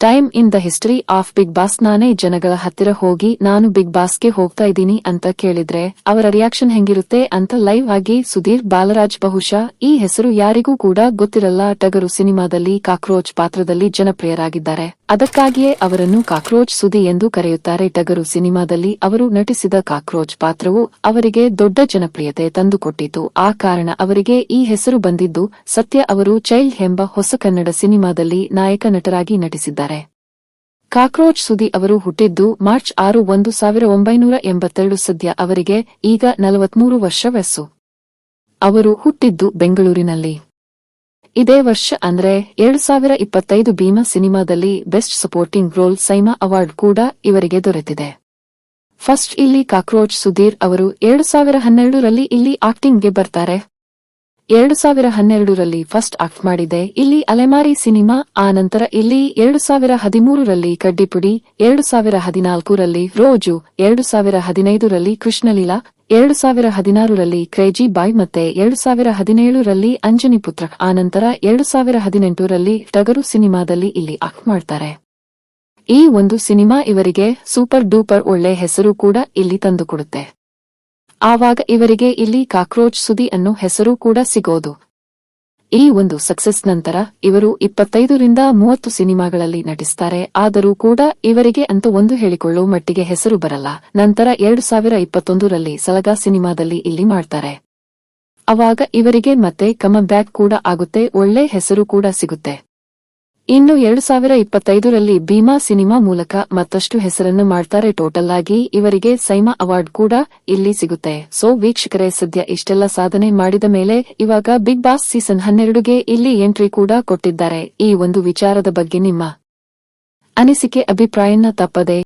Time in the history of big boss ನಾನೇ ಜನಗಳ ಹತ್ತಿರ ಹೋಗಿ ನಾನು ಬಿಗ್ ಬಾಸ್ಗೆ ಹೋಗ್ತಾ ಇದ್ದೀನಿ ಅಂತ ಕೇಳಿದ್ರೆ, ಅವರ ರಿಯಾಕ್ಷನ್ ಹೆಂಗಿರುತ್ತೆ ಅಂತ ಲೈವ್ ಆಗಿ ಸುಧೀರ್ ಬಾಲರಾಜ್ ಬಹುಶಃ ಈ ಹೆಸರು ಯಾರಿಗೂ ಕೂಡ ಗೊತ್ತಿರಲ್ಲ. ಟಗರು ಸಿನಿಮಾದಲ್ಲಿ ಕಾಕ್ರೋಚ್ ಪಾತ್ರದಲ್ಲಿ ಜನಪ್ರಿಯರಾಗಿದ್ದಾರೆ. ಅದಕ್ಕಾಗಿಯೇ ಅವರನ್ನು ಕಾಕ್ರೋಚ್ ಸುದಿ ಎಂದು ಕರೆಯುತ್ತಾರೆ. ಟಗರು ಸಿನಿಮಾದಲ್ಲಿ ಅವರು ನಟಿಸಿದ ಕಾಕ್ರೋಚ್ ಪಾತ್ರವು ಅವರಿಗೆ ದೊಡ್ಡ ಜನಪ್ರಿಯತೆ ತಂದುಕೊಟ್ಟಿತು. ಆ ಕಾರಣ ಅವರಿಗೆ ಈ ಹೆಸರು ಬಂದಿದ್ದು, ಸತ್ಯ ಅವರು ಚೈಲ್ಡ್ ಎಂಬ ಹೊಸ ಕನ್ನಡ ಸಿನಿಮಾದಲ್ಲಿ ನಾಯಕ ನಟರಾಗಿ ನಟಿಸಿದ್ದಾರೆ. ಕಾಕ್ರೋಚ್ ಸುದಿ ಅವರು ಹುಟ್ಟಿದ್ದು ಮಾರ್ಚ್ ಆರು ಒಂದು ಸಾವಿರ ಒಂಬೈನೂರ ಎಂಬತ್ತೆರಡು ಸದ್ಯ ಅವರಿಗೆ ಈಗ ನಲವತ್ಮೂರು ವರ್ಷ ವಯಸ್ಸು. ಅವರು ಹುಟ್ಟಿದ್ದು ಬೆಂಗಳೂರಿನಲ್ಲಿ. ಇದೇ ವರ್ಷ ಅಂದ್ರೆ ಎರಡು ಸಾವಿರ ಇಪ್ಪತ್ತೈದು ಭೀಮಾ ಸಿನಿಮಾದಲ್ಲಿ best supporting role SIIMA award ಕೂಡ ಇವರಿಗೆ ದೊರೆತಿದೆ. ಫಸ್ಟ್ ಇಲ್ಲಿ ಕಾಕ್ರೋಚ್ ಸುಧೀರ್ ಅವರು ಎರಡು ಸಾವಿರ ಹನ್ನೆರಡರಲ್ಲಿ ಇಲ್ಲಿ ಆಕ್ಟಿಂಗ್ಗೆ ಬರ್ತಾರೆ. ಎರಡು ಸಾವಿರ ಹನ್ನೆರಡರಲ್ಲಿ ಫಸ್ಟ್ ಆಕ್ಟ್ ಮಾಡಿದೆ. ಇಲ್ಲಿ ಅಲೆಮಾರಿ ಸಿನಿಮಾ, ಆ ನಂತರ ಇಲ್ಲಿ ಎರಡು ಸಾವಿರ ಹದಿಮೂರರಲ್ಲಿ ಕಡ್ಡಿಪುಡಿ, ಎರಡು ಸಾವಿರ ಹದಿನಾಲ್ಕರಲ್ಲಿ ರೋಜು, ಎರಡು ಸಾವಿರ ಹದಿನೈದರಲ್ಲಿ ಕೃಷ್ಣಲೀಲಾ, ಎರಡು ಸಾವಿರ ಹದಿನಾರರಲ್ಲಿ ಕ್ರೇಜಿ ಬಾಯ್ ಮತ್ತೆ ಎರಡು ಸಾವಿರ ಹದಿನೇಳರಲ್ಲಿ ಅಂಜನಿ ಪುತ್ರ. ಆನಂತರ ಎರಡು ಸಾವಿರ ಹದಿನೆಂಟರಲ್ಲಿ ಟಗರು ಸಿನಿಮಾದಲ್ಲಿ ಇಲ್ಲಿ ಆಕ್ಟ್ ಮಾಡ್ತಾರೆ. ಈ ಒಂದು ಸಿನಿಮಾ ಇವರಿಗೆ ಸೂಪರ್ ಡೂಪರ್ ಒಳ್ಳೆ ಹೆಸರು ಕೂಡ ಇಲ್ಲಿ ತಂದುಕೊಡುತ್ತೆ. ಆವಾಗ ಇವರಿಗೆ ಇಲ್ಲಿ ಕಾಕ್ರೋಚ್ ಸುದಿ ಅನ್ನೋ ಹೆಸರು ಕೂಡ ಸಿಗೋದು. ಈ ಒಂದು ಸಕ್ಸಸ್ ನಂತರ ಇವರು ಇಪ್ಪತ್ತೈದರಿಂದ ಮೂವತ್ತು ಸಿನಿಮಾಗಳಲ್ಲಿ ನಟಿಸ್ತಾರೆ, ಆದರೂ ಕೂಡ ಇವರಿಗೆ ಅಂತ ಒಂದು ಹೇಳಿಕೊಳ್ಳೋ ಮಟ್ಟಿಗೆ ಹೆಸರು ಬರಲ್ಲ. ನಂತರ ಎರಡು ಸಾವಿರ ಇಪ್ಪತ್ತೊಂದರಲ್ಲಿ ಸಲಗಾ ಸಿನಿಮಾದಲ್ಲಿ ಇಲ್ಲಿ ಮಾಡ್ತಾರೆ. ಅವಾಗ ಇವರಿಗೆ ಮತ್ತೆ ಕಮ ಬ್ಯಾಕ್ ಕೂಡ ಆಗುತ್ತೆ, ಒಳ್ಳೆ ಹೆಸರು ಕೂಡ ಸಿಗುತ್ತೆ. ಇನ್ನು ಎರಡು ಸಾವಿರ ಇಪ್ಪತ್ತೈದರಲ್ಲಿ ಭೀಮಾ ಸಿನಿಮಾ ಮೂಲಕ ಮತ್ತಷ್ಟು ಹೆಸರನ್ನು ಮಾಡ್ತಾರೆ ಟೋಟಲ್ ಆಗಿ ಇವರಿಗೆ ಸೈಮಾ ಅವಾರ್ಡ್ ಕೂಡ ಇಲ್ಲಿ ಸಿಗುತ್ತೆ. ಸೊ ವೀಕ್ಷಕರೇ, ಸದ್ಯ ಇಷ್ಟೆಲ್ಲ ಸಾಧನೆ ಮಾಡಿದ ಮೇಲೆ ಇವಾಗ ಬಿಗ್ ಬಾಸ್ ಸೀಸನ್ ಹನ್ನೆರಡುಗೆ ಇಲ್ಲಿ ಎಂಟ್ರಿ ಕೂಡ ಕೊಟ್ಟಿದ್ದಾರೆ. ಈ ಒಂದು ವಿಚಾರದ ಬಗ್ಗೆ ನಿಮ್ಮ ಅನಿಸಿಕೆ, ಅಭಿಪ್ರಾಯನ ತಪ್ಪದೆ